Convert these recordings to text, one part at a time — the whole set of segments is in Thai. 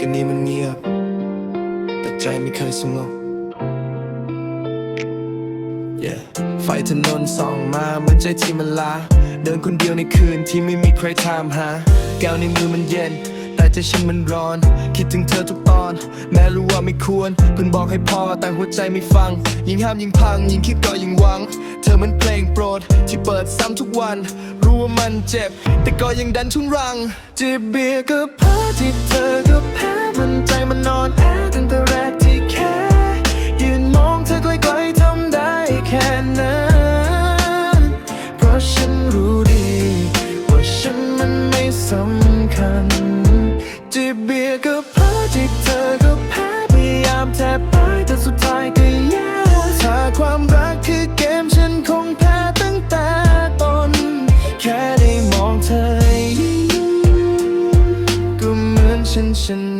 คืนนี้มันเงียบ แต่ใจไม่เคยสงบ yeah. ไฟถนนส่องมาเหมือนใจที่มันลา เดินคนเดียวในคืนที่ไม่มีใครถามหา แก้วในมือมันเย็น ใจฉันมันร้อน คิดถึงเธอทุกตอน แม้รู้ว่าไม่ควรเพิ่งบอกให้พอแต่หัวใจไม่ฟัง ยิ่งห้ามยิ่งพัง ยิ่งคิดก็ยิ่งหวัง เธอเหมันเพลงโปรด ที่เปิดซ้ำทุกวัน รู้ว่ามันเจ็บ แต่ก็ยังดันทุนรังจีบเบียร์ก็เพราะที่เธอก็แพ้มันใจมันนอนแอตั้งแต่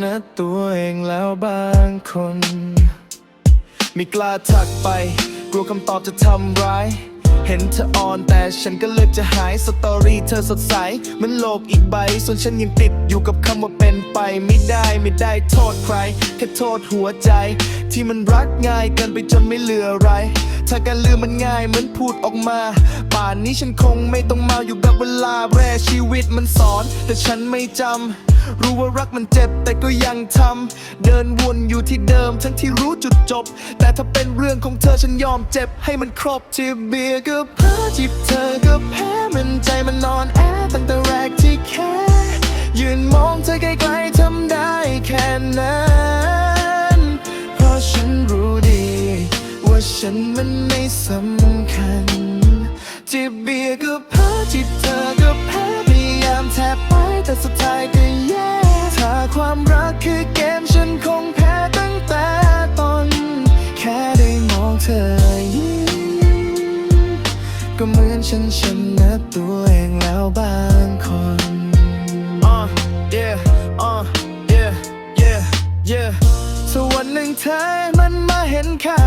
นะตัวเองแล้วบางคน ไม่กล้าทักไป กลัวคำตอบจะทำร้าย เห็นเธออ่อนแต่ฉันก็เลือกจะหายสตอรี่เธอสดใสเหมือนโลกอีกใบ ส่วนฉันยังติดอยู่กับคำว่าเป็นไป ไม่ได้ไม่ได้โทษใคร แค่โทษหัวใจ ที่มันรักง่ายเกินไปจนไม่เหลืออะไรถ้าการลืมมันง่ายเหมือนพูดออกมา ป่านนี้ฉันคงไม่ต้องมาอยู่แบบเวลาแร่ชีวิตมันสอน แต่ฉันไม่จำ รู้ว่ารักมันเจ็บแต่ก็ยังทำ เดินวนอยู่ที่เดิมทั้งที่รู้จุดจบ แต่ถ้าเป็นเรื่องของเธอฉันยอมเจ็บ ให้มันครบที่เบียร์ก็แพ้อที่เธอก็แพ้มันใจมันนอนแอตั้งแต่แรกที่แค่ยืนมองเธอไกลๆทำได้แค่นั้นเพราะฉันรู้ดี ว่าฉันมันไม่สำคัญที่เบียร์ก็แพ้อที่เธอ เองแล้วบางคน uh, yeah, uh, yeah, yeah, yeah ถ้าวันหนึ่งเธอมันมาเห็นค่า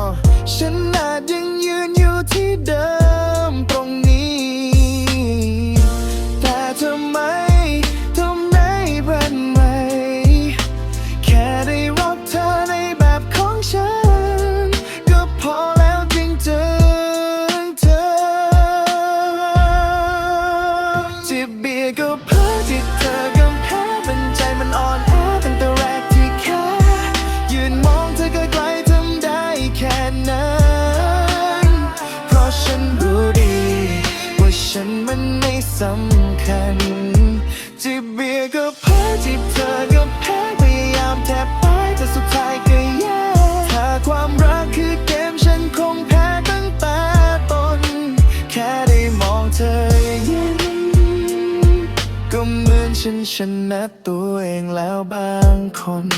uh, ฉันอาจยังยืน ฉันรู้ดี ว่าฉันมันไม่สำคัญจิบเบียร์ก็แพ้จิบเธอก็แพ้พยายามแทบตายแต่สุดท้ายก็แย่ถ้าความรักคือเกมฉันคงแพ้ตั้งแต่ต้น แค่ได้มองเธอยิ้มก็เหมือนฉันชนะตัวเองแล้วบางคน